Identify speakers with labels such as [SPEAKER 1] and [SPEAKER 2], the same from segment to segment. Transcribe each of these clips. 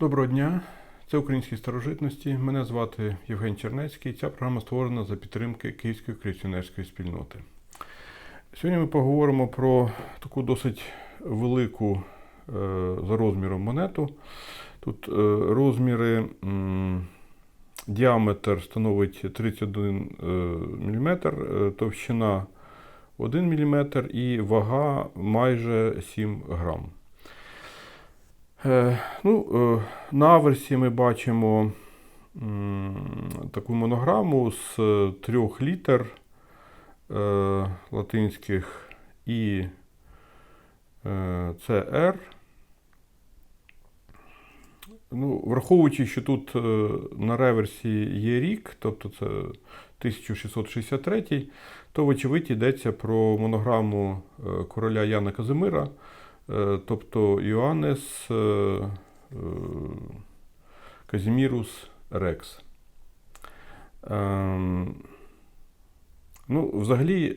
[SPEAKER 1] Доброго дня, це українські старожитності. Мене звати Євген Чернецький. Ця програма створена за підтримки Київської колекціонерської спільноти. Сьогодні ми поговоримо про таку досить велику е, за розміром монету. Тут е, розміри діаметр становить 31 мм, товщина 1 мм і вага майже 7 грам. Е, ну, е, на аверсі ми бачимо таку монограму з е, трьох літер латинських І R. Ну, враховуючи, що тут на реверсі є рік, тобто це 1663, то, вочевидь, йдеться про монограму короля Яна Казимира. Е, тобто Йоаннес е, е, Казімірус Рекс. Ем, Ну, взагалі,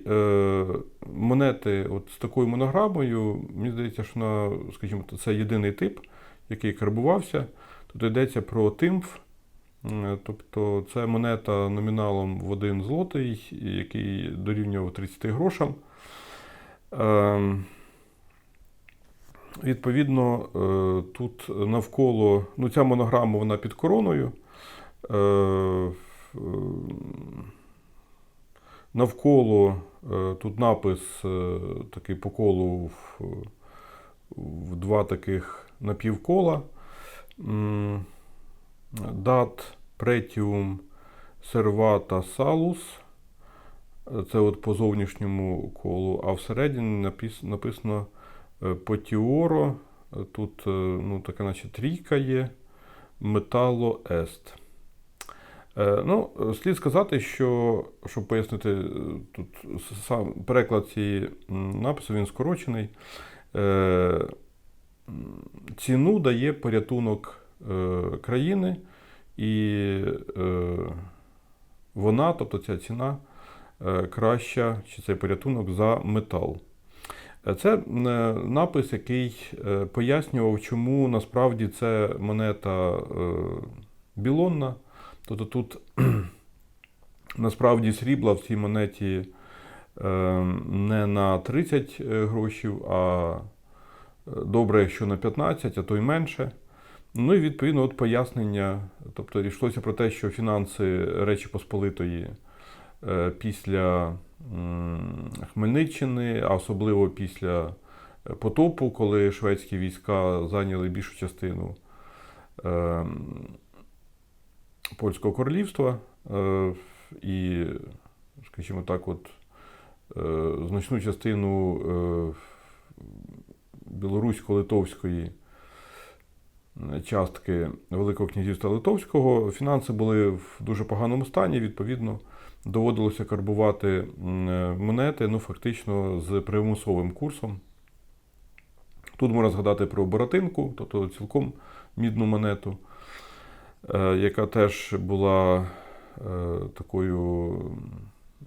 [SPEAKER 1] монети от з такою монограмою, мені здається, що на, скажімо, це єдиний тип, який карбувався. Тут йдеться про тимф. Тобто це монета номіналом в один злотий, який дорівнював 30 грошам. Відповідно, е, тут навколо, ну ця монограма вона під короною. Е, е, Навколо тут напис такий по колу в, в два таких напівкола. Дат претіум сервата салус. Це от по зовнішньому колу, а всередині напис- написано Потіоро. Тут е, ну, така наче трійка є. Метало Ест. Е, Ну, слід сказати, що, щоб пояснити, е, тут сам переклад цієї напису, він скорочений. Е, Ціну дає порятунок е, країни, і е, вона, тобто ця ціна, е, краща, чи цей порятунок за метал. Це е, напис, який е, пояснював, чому насправді це монета е, білонна. Тобто тут насправді срібла в цій монеті не на 30 грошів, а добре, якщо на 15, а то й менше. Ну і відповідно от пояснення. Тобто йшлося про те, що фінанси Речі Посполитої після Хмельниччини, а особливо після е, потопу, коли шведські війська зайняли більшу частину е, Польського королівства е, і, скажімо так, от, е, значну частину білорусько-литовської частки Великого князівства Литовського фінанси були в дуже поганому стані. Відповідно, доводилося карбувати е, монети ну, фактично з примусовим курсом. Тут можна згадати про Боротинку, тобто цілком мідну монету, е, яка теж була е, такою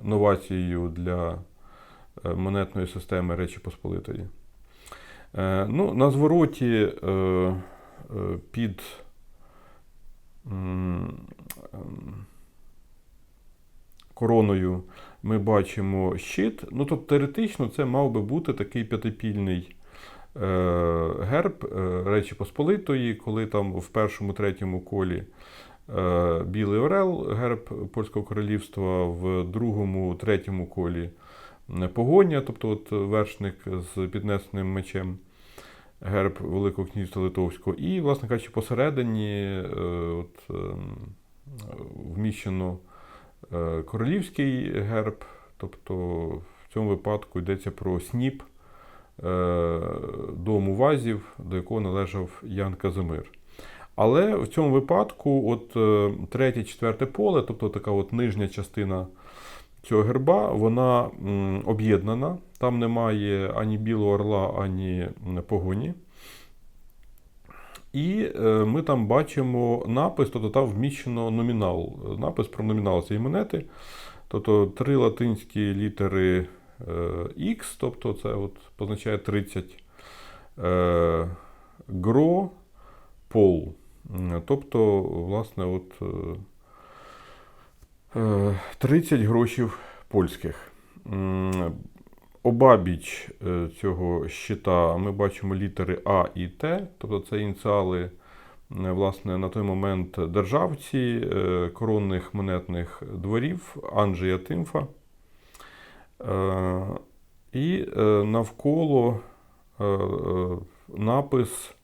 [SPEAKER 1] новацією для монетної системи Речі Посполитої. Ну, на звороті під ем, короною ми бачимо щит. Ну, тобто, теоретично, це мав би бути такий п'ятипільний е, герб е, Речі Посполитої, коли там в першому, третьому колі е, Білий Орел, герб Польського королівства, в другому, третьому колі погоня, тобто от вершник з піднесеним мечем, герб Великого князівства Литовського. І, власне кажучи, посередині от, ем, вміщено королівський герб, тобто в цьому випадку йдеться про сніп е, дому вазів, до якого належав Ян Казимир. Але в цьому випадку, от е, третє, четверте поле, тобто така от нижня частина цього герба, вона об'єднана. Там немає ані білого орла, ані погоні. І е, ми там бачимо напис, тобто там вміщено номінал, напис про номінал цієї монети. Тобто три латинські літери е, X, тобто це от позначає 30. Е, Гро, пол. Тобто, власне, от е, е, 30 грошів польських. Обабіч е, цього щита ми бачимо літери А і Т, тобто це ініціали е, власне, на той момент державці е, коронних монетних дворів Анджія Тимфа. І навколо напис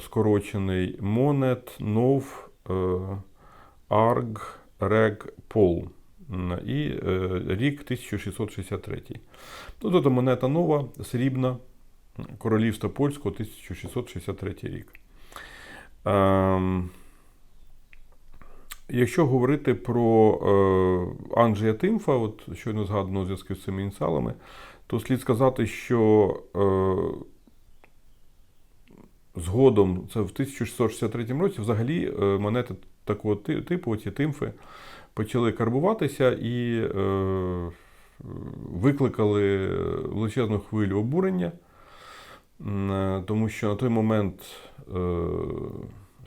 [SPEAKER 1] скорочений Монет Нов Арг Рег Пол. І е, рік 1663. Ну, тобто монета нова, срібна, королівства польського 1663 рік. Ем, Якщо говорити про е, Анджія Тимфа, от щойно згадано у зв'язку з цими ініціалами, то слід сказати, що е, згодом, це в 1663 році, взагалі е, монети такого типу, ці тимфи, почали карбуватися і е, викликали величезну хвилю обурення, е, тому що на той момент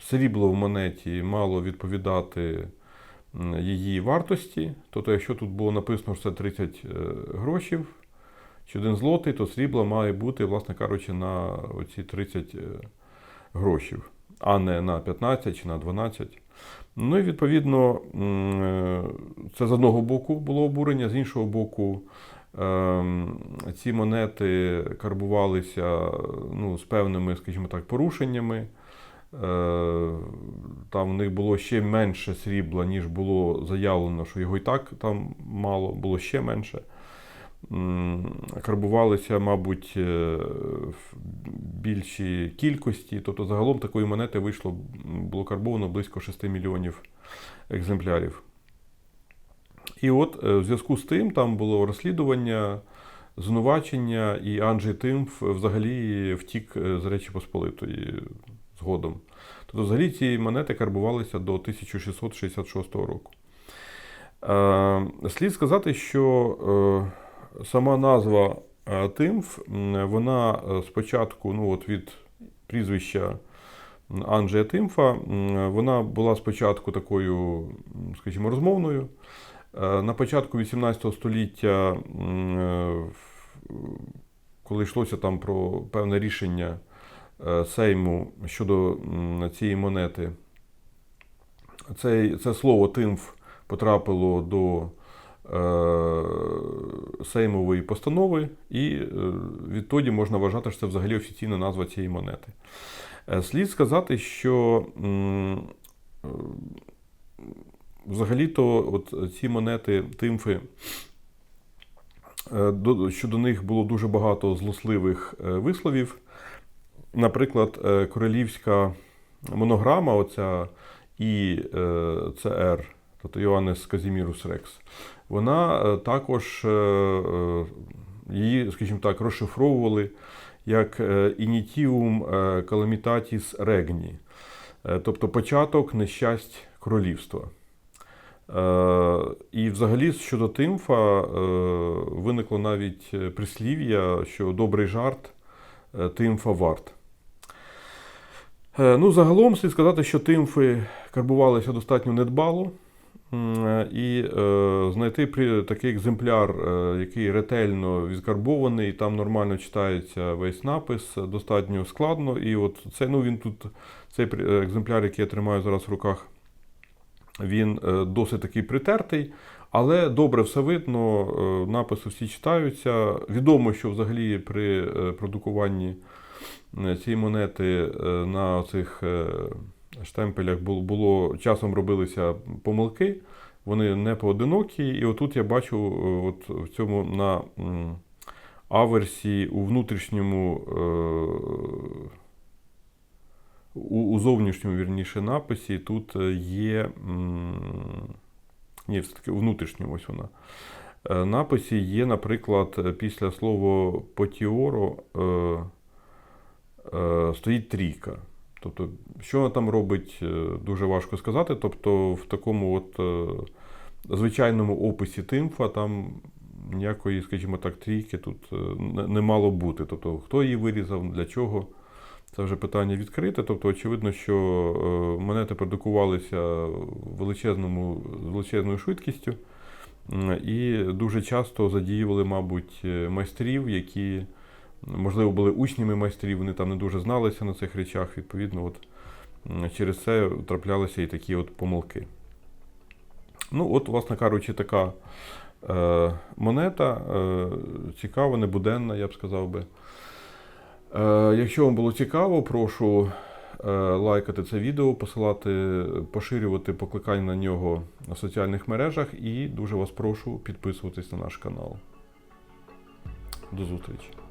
[SPEAKER 1] срібло в монеті мало відповідати її вартості. Тобто, якщо тут було написано, що це 30 е, грошів чи один злотий, то срібло має бути, власне кажучи, на оці 30 е, грошів, а не на 15 чи на 12. Ну і відповідно, е, це з одного боку було обурення, з іншого боку, ем, ці монети карбувалися ну, з певними, скажімо так, порушеннями. Е, Там в них було ще менше срібла, ніж було заявлено, що його і так там мало, було ще менше. Карбувалися, мабуть, е, в більшій кількості. Тобто загалом такої монети вийшло, було карбовано близько 6 мільйонів екземплярів. І от е, в зв'язку з тим там було розслідування, звинувачення, і Анджей Тимф взагалі втік е, з Речі Посполитої згодом. Тобто, взагалі ці монети карбувалися до 1666 року. Слід сказати, що сама назва е, Тимф, вона е, спочатку, ну от від прізвища Анджея Тимфа, вона була спочатку такою, скажімо, розмовною. Е, На початку 18 століття, коли йшлося там про певне рішення Сейму щодо цієї монети, це, це слово Тимф потрапило до Сеймової постанови, і е, відтоді можна вважати, що це взагалі офіційна назва цієї монети. Е, Слід сказати, що е, взагалі-то от ці монети Тимфи, е, щодо них було дуже багато злосливих е, висловів. Наприклад, е, королівська монограма, оця ІЦР, тобто Йоаннес Казімірус Рекс, вона е, також е, е, її, скажімо так, розшифровували як Calamitatis Regni, е, тобто початок нещасть королівства. І взагалі щодо Тимфа виникло навіть прислів'я, що добрий жарт Тимфа варт. Ну, загалом слід сказати, що тимфи карбувалися достатньо недбало. Е, І е, знайти такий екземпляр, е, який ретельно відкарбований, там нормально читається весь напис, достатньо складно. І от це, ну, він тут, цей екземпляр, який я тримаю зараз в руках, він досить такий притертий, але добре все видно, написи всі читаються. Відомо, що взагалі при продукуванні цієї монети на цих штемпелях було, часом робилися помилки, вони не поодинокі. І отут я бачу е, от в цьому на аверсі у внутрішньому. е, у, у зовнішньому вірніше написі тут е, є. Ні, все-таки у внутрішньому ось вона. Написі є, наприклад, після слова потіоро е, е, стоїть трійка. Тобто, що вона там робить, е, дуже важко сказати. Тобто, в такому от е, звичайному описі тимфа там ніякої, скажімо так, трійки тут е, не- мало бути. Тобто, хто її вирізав, для чого Це вже питання відкрите. Тобто, очевидно, що монети продукувалися величезному, величезною швидкістю і дуже часто задіювали, мабуть, майстрів, які, можливо, були учнями майстрів, вони там не дуже зналися на цих речах. Відповідно, от, через це траплялися і такі от помилки. Ну, от, власне кажучи, така е, монета, е, цікава, небуденна, я б сказав би. Е, якщо вам було цікаво, прошу е, лайкати це відео, посилати, поширювати покликання на нього на соціальних мережах і дуже вас прошу підписуватись на наш канал. До зустрічі!